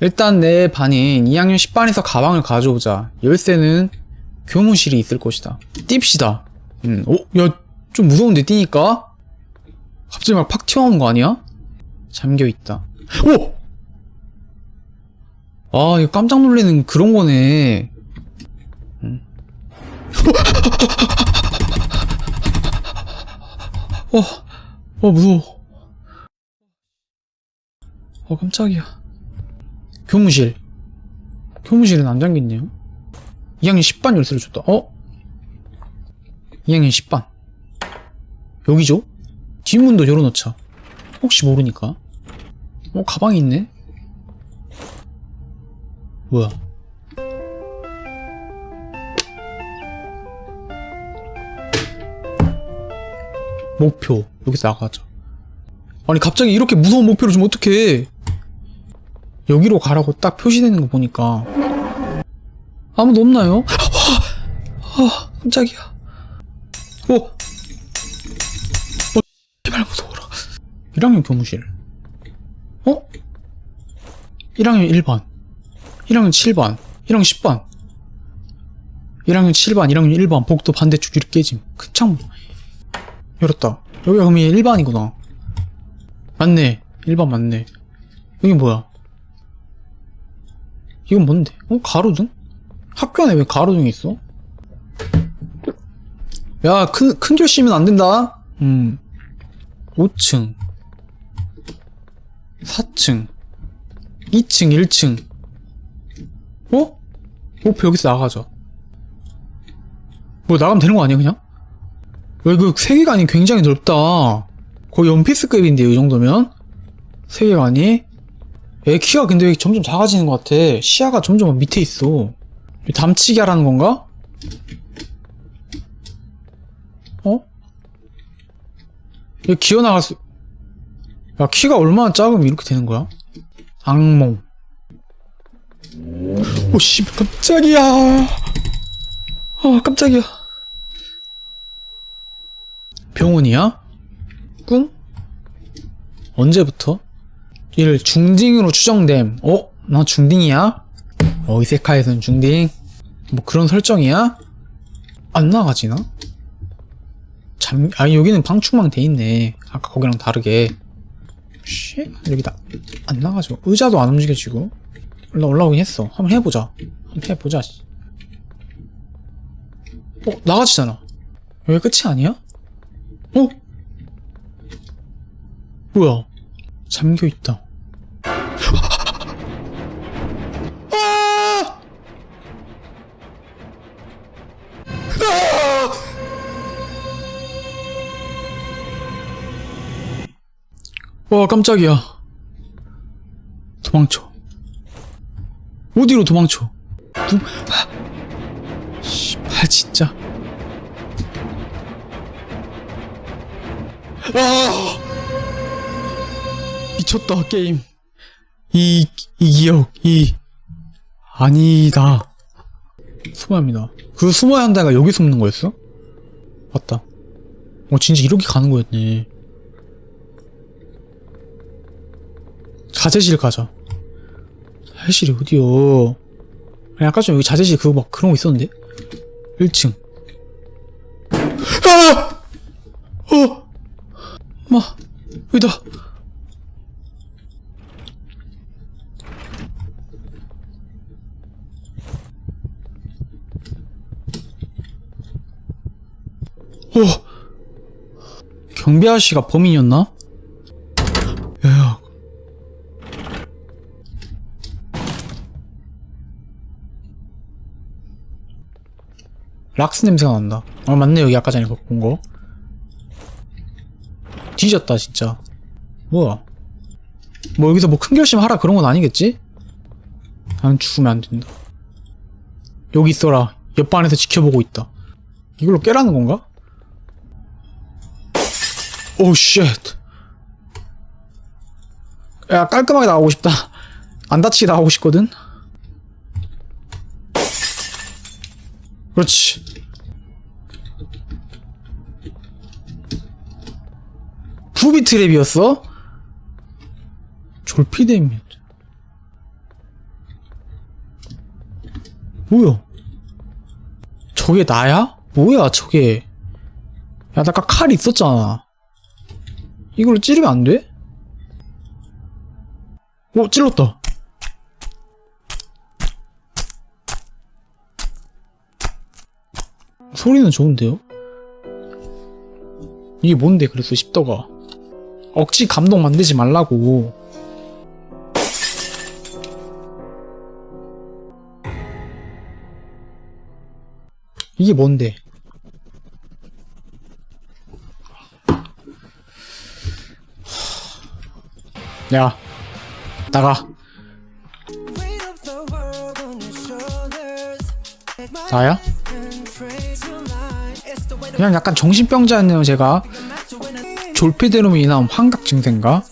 일단 내 반인 2학년 10반에서 가방을 가져오자. 열쇠는 교무실에 있을 것이다. 띨시다. 음, 어? 야, 좀 무서운데 뛰니까? 갑자기 막 팍 튀어나오는 거 아니야? 잠겨있다. 오! 아, 이거 깜짝 놀라는 그런 거네. 음. 어, 어, 무서워. 어, 깜짝이야. 교무실. 교무실은 안 잠겼네요. 2학년 10반 열쇠를 줬다. 어? 2학년 10반. 여기죠? 뒷문도 열어놓자. 혹시 모르니까. 어, 가방이 있네? 뭐야? 목표. 여기서 나가자. 아니, 갑자기 이렇게 무서운 목표를 주면 어떡해. 여기로 가라고 딱 표시되는 거 보니까. 아무도 없나요? 아, 깜짝이야. 오! 어, 제발 무서워라. 1학년 교무실. 어? 1학년 1반. 1학년 7반. 1학년 10반. 1학년 7반, 1학년 1반, 복도 반대쪽 유리 깨짐. 큰 창문. 열었다. 여기가 그럼 1반이구나. 맞네. 1반 맞네. 여기 뭐야? 이건 뭔데? 어? 가로등? 학교 안에 왜 가로등이 있어? 야, 큰, 큰 결심은 안 된다. 음. 5층. 4층. 2층, 1층. 어? 목표 여기서 나가자. 뭐 나가면 되는 거 아니야, 그냥? 왜 그 세계관이 굉장히 넓다. 거의 원피스급인데요, 이 정도면? 세계관이? 애 키가 근데 왜 점점 작아지는 것 같아. 시야가 점점 밑에 있어. 담치기 하라는 건가? 어? 얘 기어나갈 수, 야, 키가 얼마나 작으면 이렇게 되는 거야? 악몽. 오, 씨, 깜짝이야. 아, 깜짝이야. 병원이야? 꿈? 언제부터? 이를 중딩으로 추정됨. 어? 나 중딩이야? 어, 이세카에서는 중딩. 뭐 그런 설정이야? 안 나가지나? 잠, 아, 여기는 방충망 돼 있네. 아까 거기랑 다르게. 씨, 여기다. 안 나가죠. 의자도 안 움직여지고. 올라, 올라오긴 했어. 한번 해보자. 한번 해보자. 씨. 어, 나가지잖아. 여기 끝이 아니야? 어? 뭐야? 잠겨있다. 와 깜짝이야. 도망쳐. 어디로 도망쳐? 누... 아! 씨발 진짜. 아! 미쳤다 게임. 이, 이 기억 이. 아니다. 숨어야 합니다. 그 숨어야 한다가 여기 숨는 거였어? 맞다. 어 진짜 이렇게 가는 거였네 자재실 가자. 자재실이 어디요? 아니, 아까 좀 여기 자재실 그거 막 그런 거 있었는데? 1층. 아! 어! 마, 여기다. 어! 경비 아저씨가 범인이었나? 야, 락스 냄새가 난다. 어, 맞네, 여기 아까 전에 그거 본 거. 뒤졌다, 진짜. 뭐야. 뭐 여기서 뭐 큰 결심 하라 그런 건 아니겠지? 나는 죽으면 안 된다. 여기 있어라. 옆반에서 지켜보고 있다. 이걸로 깨라는 건가? 오, 쉣. 야, 깔끔하게 나가고 싶다. 안 다치게 나가고 싶거든? 그렇지. 후비 트랩이었어? 졸피뎀이었 뭐야? 저게 나야? 뭐야 저게? 야, 나 아까 칼 있었잖아. 이걸로 찌르면 안 돼? 오, 찔렀다. 소리는 좋은데요? 이게 뭔데 그랬어 십더가? 억지 감동 만들지 말라고. 이게 뭔데? 야 나가. Of 그냥 약간 정신병자였네요 제가 인한 환각 증세인가?